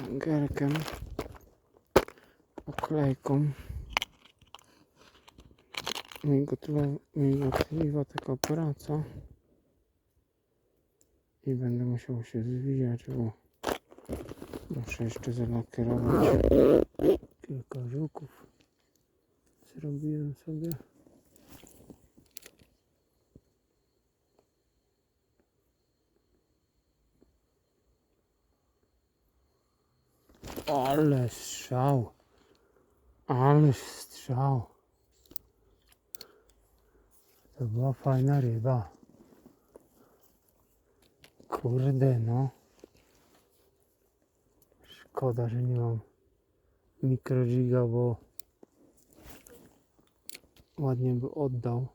węgerkiem, oklejką. Migotliwa taka praca. I będę musiał się zwijać, bo muszę jeszcze zalakierować kilka żuków. Zrobiłem sobie. Ale strzał. Ale strzał. To była fajna ryba. Kurde no. Szkoda, że nie mam mikrodziga, bo ładnie by oddał.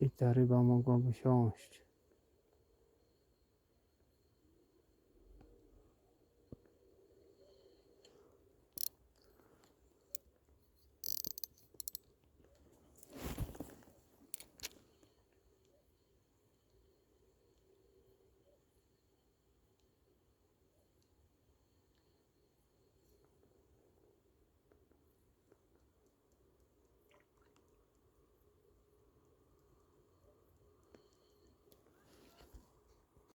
I ta ryba mogłaby siąść.